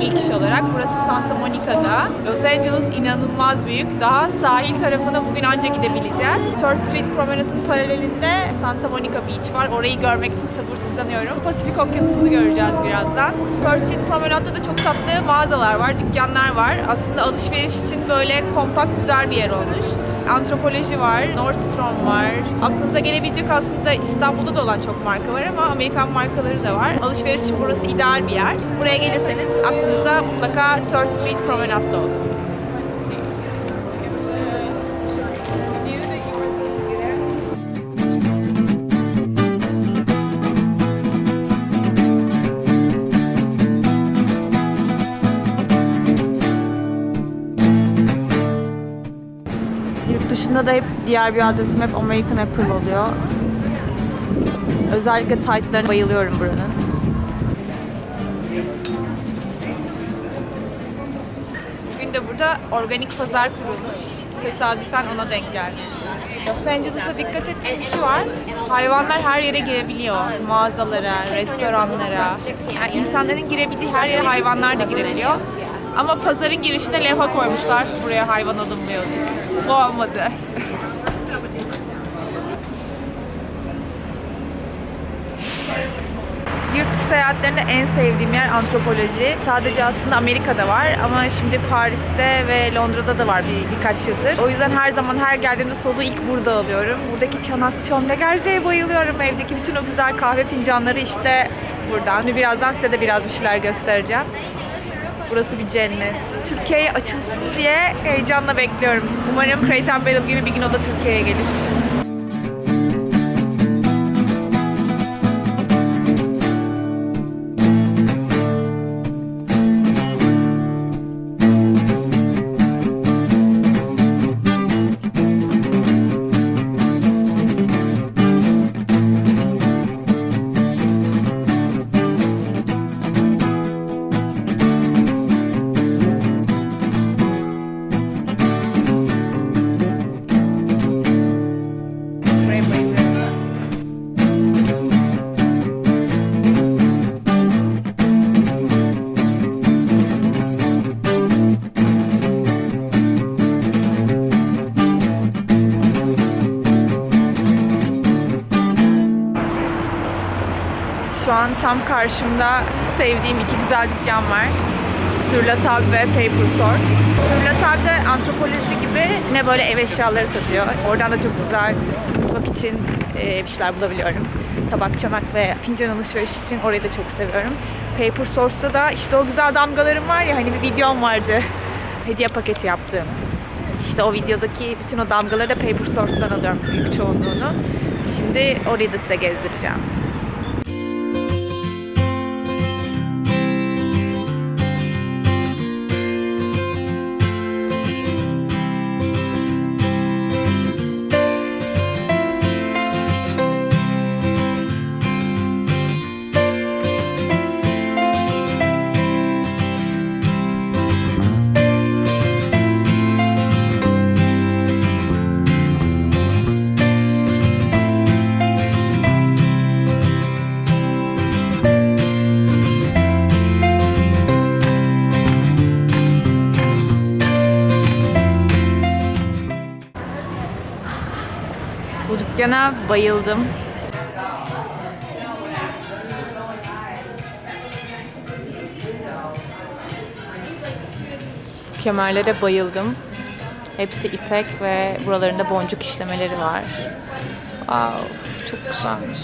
ilk iş olarak. Burası Santa Monica'da. Los Angeles inanılmaz büyük. Daha sahil tarafına bugün anca gidebileceğiz. 3rd Street Promenade'ın paralelinde Santa Monica Beach var. Orayı görmek için sabırsızlanıyorum. Pasifik Okyanusu'nu göreceğiz birazdan. 3rd Street Promenade'da da çok tatlı mağazalar var, dükkanlar var. Aslında alışveriş için böyle kompakt güzel bir yer olmuş. Antropoloji var, Nordstrom var. Aklınıza gelebilecek aslında İstanbul'da da olan çok marka var ama Amerikan markaları da var. Alışveriş için burası ideal bir yer. Buraya gelirseniz aklınıza mutlaka 3rd Street Promenade'da olsun. Dışında da hep diğer bir adresim hep American Apparel oluyor. Özellikle tight'larına bayılıyorum buranın. Bugün de burada organik pazar kurulmuş. Tesadüfen ona denk geldim. Los Angeles'a dikkat ettiğim bir şey var. Hayvanlar her yere girebiliyor. Mağazalara, restoranlara. Yani insanların girebildiği her yere hayvanlar da girebiliyor. Ama pazarın girişine levha koymuşlar. Buraya hayvan alınmıyor diye. Bu olmadı. Yurt dışı seyahatlerinde en sevdiğim yer antropoloji. Sadece aslında Amerika'da var ama şimdi Paris'te ve Londra'da da var bir, birkaç yıldır. O yüzden her zaman her geldiğimde soluğu ilk burada alıyorum. Buradaki çanak çömlek her bayılıyorum. Evdeki bütün o güzel kahve fincanları işte buradan. Birazdan size de biraz bir şeyler göstereceğim. Burası bir cennet. Türkiye'ye açılsın diye heyecanla bekliyorum. Umarım Crate Barrel gibi bir gün o da Türkiye'ye gelir. Şu an tam karşımda sevdiğim iki güzel dükkan var. Sürlatab ve Paper Source. Sürlatab da antropoloji gibi ne böyle ev eşyaları satıyor. Oradan da çok güzel mutfak için e, bir şeyler bulabiliyorum. Tabak, çanak ve fincan alışveriş için orayı da çok seviyorum. Paper Source'da da işte o güzel damgalarım var ya hani bir videom vardı. Hediye paketi yaptığım. İşte o videodaki bütün o damgaları da Paper Source'dan alıyorum büyük çoğunluğunu. Şimdi orayı da size gezdireceğim. Dükkana bayıldım. Kemerlere bayıldım. Hepsi ipek ve buralarında boncuk işlemeleri var. Wow, çok güzelmiş.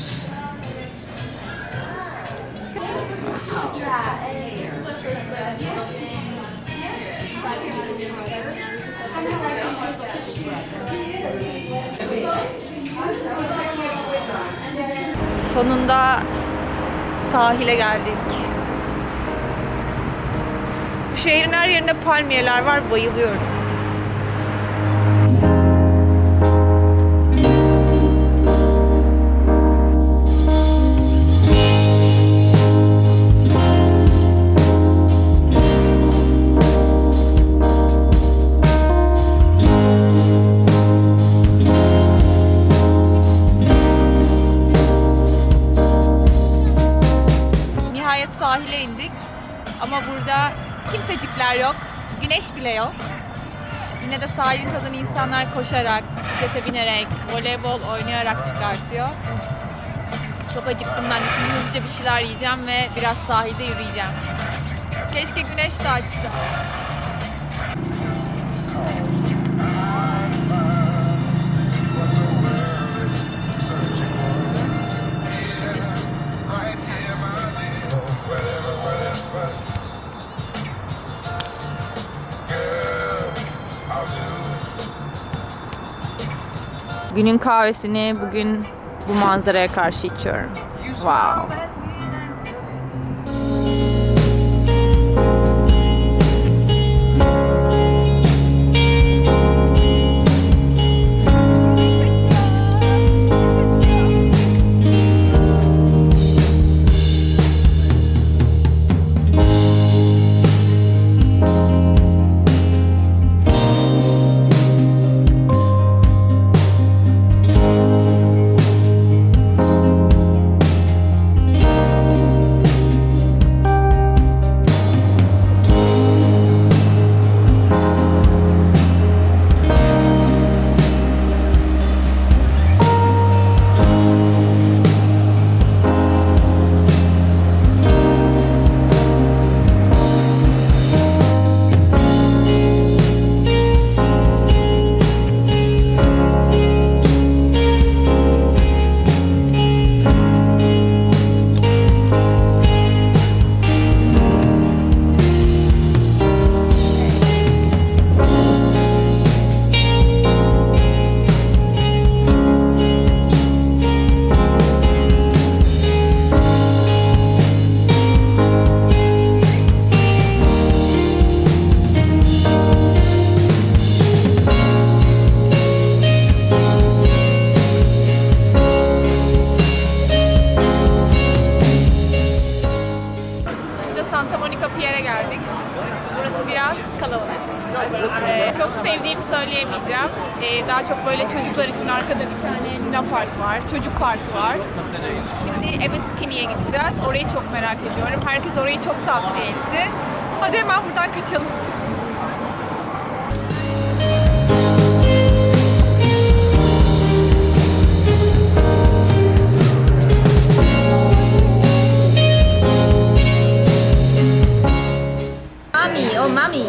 Sonunda sahile geldik. Bu şehrin her yerinde palmiyeler var, bayılıyorum. Ama burada kimsecikler yok. Güneş bile yok. Yine de sahilin tadını insanlar koşarak, bisiklete binerek, voleybol oynayarak çıkartıyor. Çok acıktım ben de şimdi hızlıca bir şeyler yiyeceğim ve biraz sahilde yürüyeceğim. Keşke güneş de açsa. Günün kahvesini bugün bu manzaraya karşı içiyorum. Wow. Çocuk parkı var. Şimdi Eventkini'ye gideceğiz. Orayı çok merak ediyorum. Herkes orayı çok tavsiye etti. Hadi hemen buradan kaçalım. Mami, oh mami.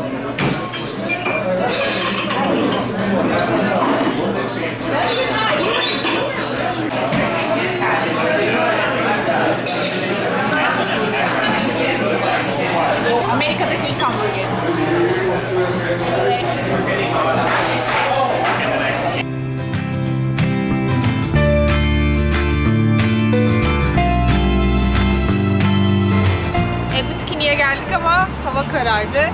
Amerika'daki karardı.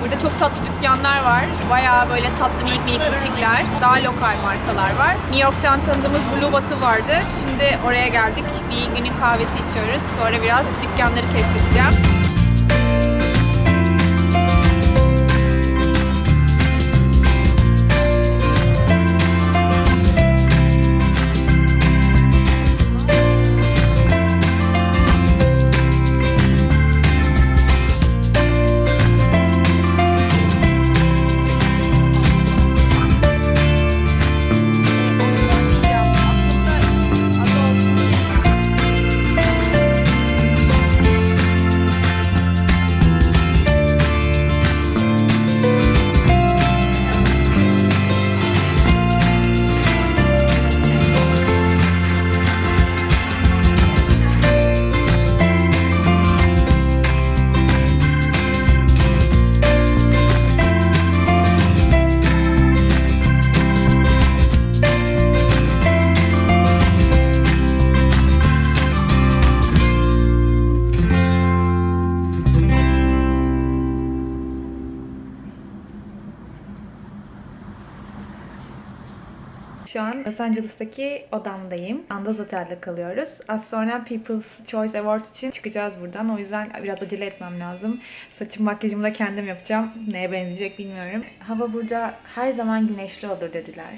Burada çok tatlı dükkanlar var. Bayağı böyle tatlı minik minik butikler. Daha lokal markalar var. New York'tan tanıdığımız Blue Bottle vardı. Şimdi oraya geldik. Bir günün kahvesi içiyoruz. Sonra biraz dükkanları keşfedeceğim. Şu an Los Angeles'taki odamdayım. Andaz Otel'de kalıyoruz. Az sonra People's Choice Awards için çıkacağız buradan. O yüzden biraz acele etmem lazım. Saçım makyajımı da kendim yapacağım. Neye benzeyecek bilmiyorum. Hava burada her zaman güneşli olur dediler.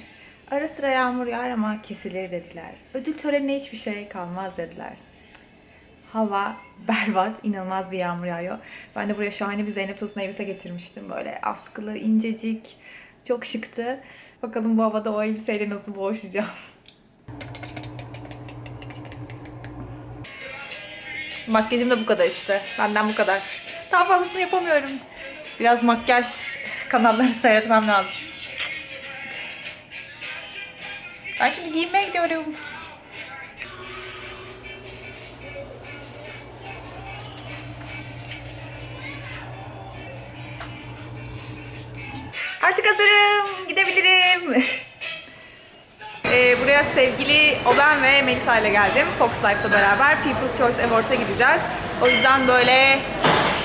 Ara sıra yağmur yağar ama kesilir dediler. Ödül törenine hiçbir şey kalmaz dediler. Hava berbat, inanılmaz bir yağmur yağıyor. Ben de buraya şahane bir Zeynep Tosun elbise getirmiştim. Böyle askılı, incecik, çok şıktı. Bakalım bu havada o elbiseyle nasıl boğuşacağım. Makyajım da bu kadar işte. Benden bu kadar. Daha fazlasını yapamıyorum. Biraz makyaj kanalları seyretmem lazım. Ben şimdi giyinmeye gidiyorum. Artık hazırım. Gidebilirim. Ee, buraya sevgili Oben ve Melisa ile geldim. Fox Life'la beraber People's Choice Awards'a gideceğiz. O yüzden böyle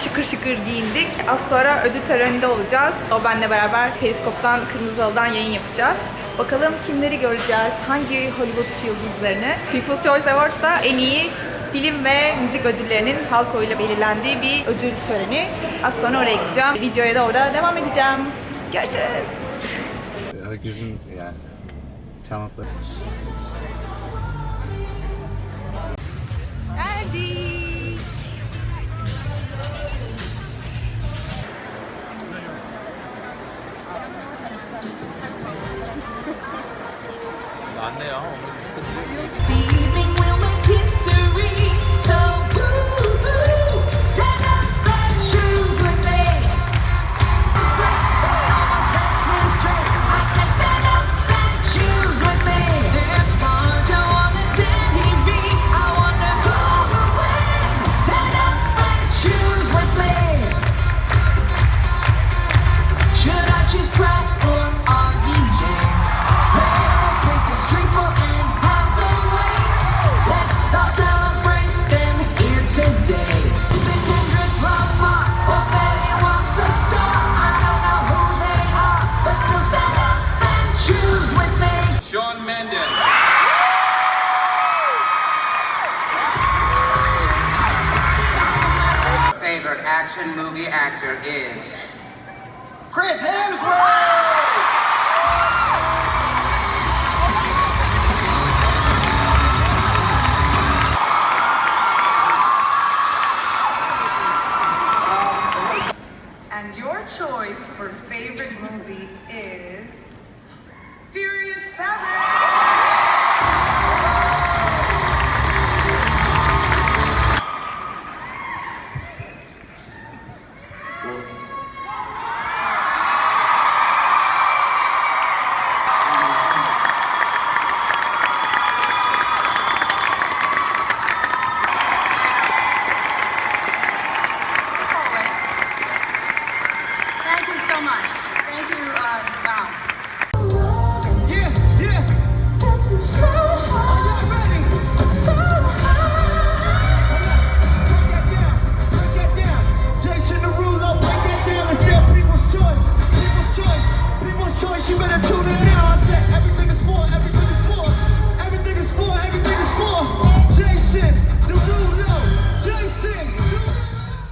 şıkır şıkır giyindik. Az sonra ödül töreninde olacağız. Oben'le beraber Periskop'tan Kırmızı Halı'dan yayın yapacağız. Bakalım kimleri göreceğiz, hangi Hollywood yıldızlarını. People's Choice Awards'ta en iyi film ve müzik ödüllerinin halk oyuyla belirlendiği bir ödül töreni. Az sonra oraya gideceğim. Videoya da orada devam edeceğim. Görüşürüz. Herkesin yani çalmakları. favorite action movie actor is Chris Hemsworth! And your choice for favorite movie is